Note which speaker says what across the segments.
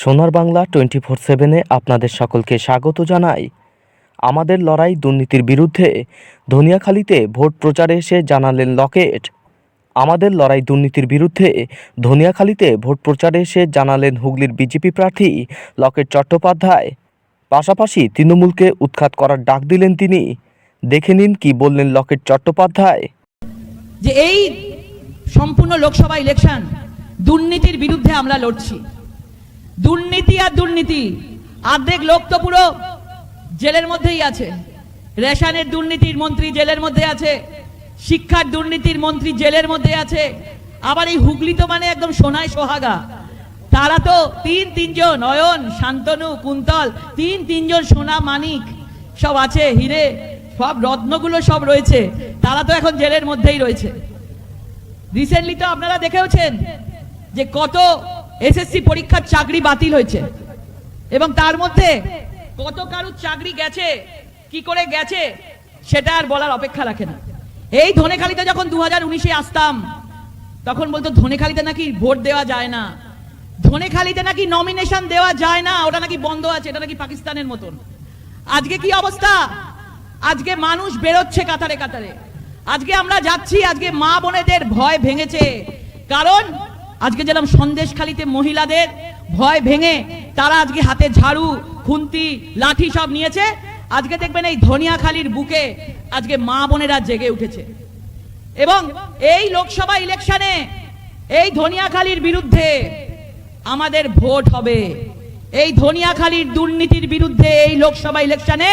Speaker 1: সোনার Bangla twenty four সেভেনে আপনাদের সকলকে স্বাগত জানাই। আমাদের লড়াই দুর্নীতির বিরুদ্ধে ধনিয়াখালীতে ভোট প্রচারে এসে জানালেন লকেট। আমাদের লড়াই দুর্নীতির বিরুদ্ধে ধনিয়াখালীতে ভোট প্রচারে এসে জানালেন হুগলির বিজেপি প্রার্থী লকেট চট্টোপাধ্যায়। পাশাপাশি তৃণমূলকে উৎখাত করার ডাক দিলেন তিনি। দেখে নিন কি বললেন লকেট চট্টোপাধ্যায়।
Speaker 2: যে এই সম্পূর্ণ লোকসভা ইলেকশন দুর্নীতির বিরুদ্ধে আমরা লড়ছি। দুর্নীতি আর দুর্নীতি। অর্ধেক লোক তো পুরো জেলের মধ্যেই আছে। রেশনের দুর্নীতির মন্ত্রী জেলের মধ্যে আছে। শিক্ষার দুর্নীতির মন্ত্রী জেলের মধ্যে আছে। আবার এই হুগলি তো মানে একদম সোনায় সোহাগা। তারা তো তিন তিনজন, নয়ন, শান্তনু, কুন্তল, তিন তিনজন সোনা মানিক সব আছে, হিরে, সব রত্নগুলো সব রয়েছে। তারা তো এখন জেলের মধ্যেই রয়েছে। রিসেন্টলি তো আপনারা দেখেওছেন যে কত এসএসসি পরীক্ষার চাকরি বাতিল হয়েছে। এবং তার মধ্যে কত কারুর চাকরি গেছে, কি করে গেছে, সেটা আর বলার অপেক্ষা রাখে না। এই ধনেখালিতে যখন দু হাজার উনিশে আসতাম, তখন বলতো ধনেখালিতে নাকি ভোট দেওয়া যায় না। ধনেখালিতে নাকি নমিনেশন দেওয়া যায় না, ওটা নাকি বন্ধ আছে, এটা নাকি পাকিস্তানের মতন। আজকে কি অবস্থা? আজকে মানুষ বেরোচ্ছে কাতারে কাতারে। আজকে আমরা যাচ্ছি, আজকে মা বোনেদের ভয় ভেঙেছে। কারণ আজকে যেরকম সন্দেশখালিতে মহিলাদের ভয় ভেঙে তারা আজকে হাতে ঝাড়ু, খুন্তি, লাঠি সব নিয়েছে, আজকে দেখবেন এই ধনিয়াখালির বুকে আজকে মা বোনেরা জেগে উঠেছে। এবং এই লোকসভা ইলেকশনে এই ধনিয়াখালীর বিরুদ্ধে আমাদের ভোট হবে। এই ধনিয়াখালীর দুর্নীতির বিরুদ্ধে এই লোকসভা ইলেকশনে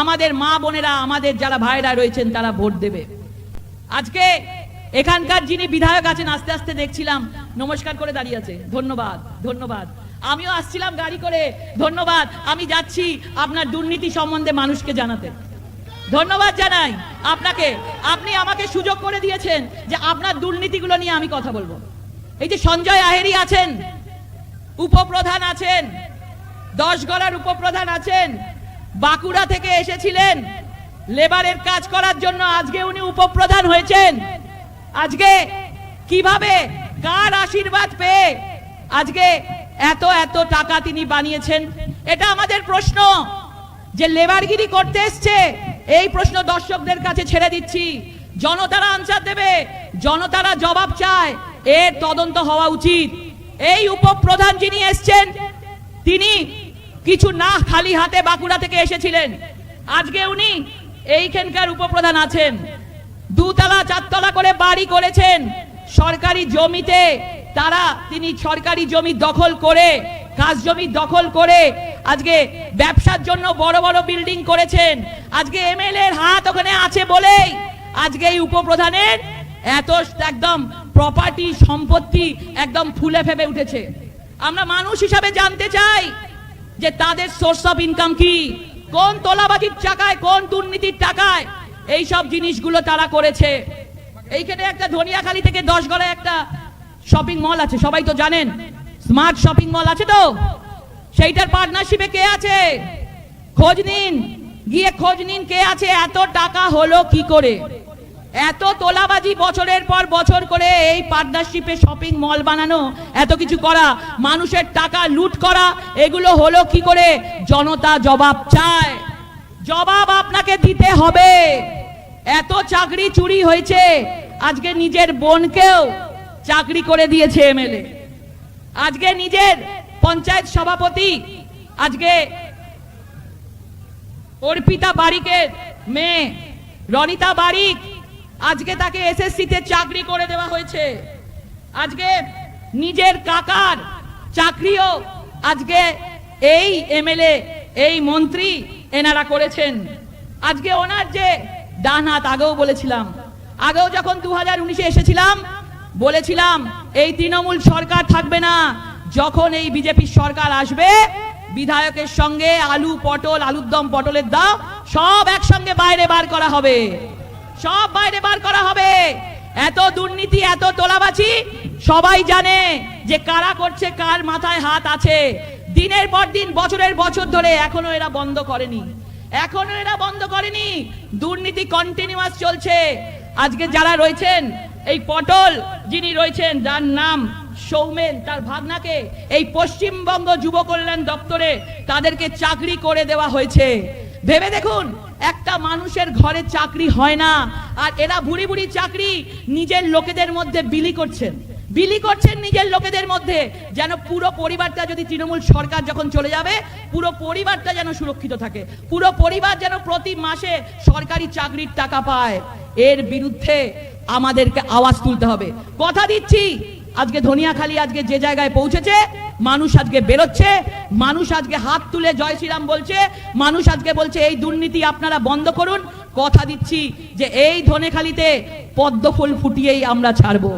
Speaker 2: আমাদের মা বোনেরা, আমাদের যারা ভাইরা রয়েছেন, তারা ভোট দেবে। আজকে এখানকার যিনি বিধায়ক আছেন, আস্তে আস্তে দেখছিলাম। নমস্কার করে দাঁড়িয়ে আছে। ধন্যবাদ ধন্যবাদ। আমিও আসছিলাম গাড়ি করে। ধন্যবাদ, আমি যাচ্ছি আপনার দুর্নীতি সম্বন্ধে মানুষকে জানাতে। ধন্যবাদ জানাই আপনাকে। আপনি আমাকে সুযোগ করে দিয়েছেন যে আপনার দুর্নীতিগুলো নিয়ে আমি কথা বলব। এই যে সঞ্জয় আহেরি আছেন, উপপ্রধান আছেন, দশ গড়ার উপপ্রধান আছেন, বাঁকুড়া থেকে এসেছিলেন, লেবারের কাজ করার জন্য আজকে উনি উপপ্রধান হয়েছেন। আজকে কীভাবে কার আশীর্বাদ পেয়ে আজকে এত এত টাকা তিনি বানিয়েছেন? এটা আমাদের প্রশ্ন। যে লেবারগিরি করতে এসছে, এই প্রশ্ন দর্শকদের কাছে ছেড়ে দিচ্ছি। জনতারা আনসার দেবে, জনতারা জবাব চায়। এর তদন্ত হওয়া উচিত। এই উপপ্রধান যিনি এসছেন, তিনি কিছু না খালি হাতে বাঁকুড়া থেকে এসেছিলেন। আজকে উনি এইখানকার উপপ্রধান আছেন। দুতলা, চারতলা করে বাড়ি করেছেন। সরকারি জমিতে তারা, তিনি সরকারি জমি দখল করে, কাজ জমি দখল করে আজকে ব্যবসার জন্য বড় বড় বিল্ডিং করেছেন। আজকে এমএলএ এর হাত ওখানে আছে বলেই আজকে এই উপপ্রধানের এত একদম প্রপার্টি সম্পত্তি একদম ফুলে ফেপে উঠেছে। আমরা মানুষ হিসাবে জানতে চাই যে তাদের সোর্স অফ ইনকাম কি? কোন তোলাবাজির টাকায় কোন দুর্নীতির টাকায় এই সব জিনিসগুলো তারা করেছে। এইখানে একটা ধনিয়াখালী থেকে দশ গড়ায় একটা শপিং মল আছে, সবাই তো জানেন। স্মার্ট শপিং মল আছে তো? সেইটার পার্টনারশিপে কে আছে? খোঁজ নিন। গিয়ে খোঁজ নিন কে আছে, এত টাকা হলো কি করে? এত তোলাবাজি বছরের পর বছর করে এই পার্টনারশিপে শপিং মল বানানো, এত কিছু করা, মানুষের টাকা লুট করা, এগুলো হলো কি করে? জনতা জবাব চায়। জবাব আপনাকে দিতে হবে। এত চাকরি চুরি হয়েছে, আজকে নিজের বোনকেও চাকরি করে দিয়েছে এমএলএ। আজকে নিজের পঞ্চায়েত সভাপতি, আজকে অর্পিতা বারিকের মেয়ে রনিতা বারিক, আজকে তাকে এসএসসিতে চাকরি করে দেওয়া হয়েছে। আজকে নিজের কাকার চাকরিও আজকে এই এমএলএ, এই মন্ত্রী এনারা করেছেন। আজকে ওনার যে ডান হাত আগেও বলেছিলাম। আগেও যখন দু হাজার উনিশে এসেছিলাম, বলেছিলাম, এই তৃণমূল সরকার থাকবে না। যখন এই বিজেপি সরকার আসবে, বিধায়কের সঙ্গে আলু পটল আলুর দম পটলের দাম সব একসঙ্গে বাইরে বার করা হবে। সব বাইরে বার করা হবে। এত দুর্নীতি, এত তোলাবাজি, সবাই জানে যে কারা করছে, কার মাথায় হাত আছে। দিনের পর দিন, বছরের বছর ধরে এখনও এরা বন্ধ করেনি। এখনও এরা বন্ধ করেনি। দুর্নীতি কন্টিনিউয়াস চলছে। আজকে যারা রয়েছেন, এই পটল যিনি রয়েছেন, যার নাম সৌমেন, তার ভাগনাকে এই পশ্চিমবঙ্গ যুব কল্যাণ দপ্তরে তাদেরকে চাকরি করে দেওয়া হয়েছে। ভেবে দেখুন, একটা মানুষের ঘরে চাকরি হয় না, আর এরা বুড়ি বুড়ি চাকরি নিজের লোকেদের মধ্যে বিলি করছেন। বিলি করছেন নিজের লোকেদের মধ্যে, যেন পুরো পরিবারটা যদি তৃণমূল সরকার যখন চলে যাবে, পুরো পরিবারটা যেন সুরক্ষিত থাকে। পুরো পরিবার যেন প্রতি মাসে সরকারি চাকরির টাকা পায়। এর বিরুদ্ধে আমাদেরকে আওয়াজ তুলতে হবে। কথা দিচ্ছি, আজকে ধনিয়াখালী আজকে যে জায়গায় পৌঁছেছে, মানুষ আজকে বেরোচ্ছে, মানুষ আজকে হাত তুলে জয় শ্রীরাম বলছে, মানুষ আজকে বলছে, এই দুর্নীতি আপনারা বন্ধ করুন। কথা দিচ্ছি যে এই ধনেখালিতে পদ্ম ফুল ফুটিয়েই আমরা ছাড়বো।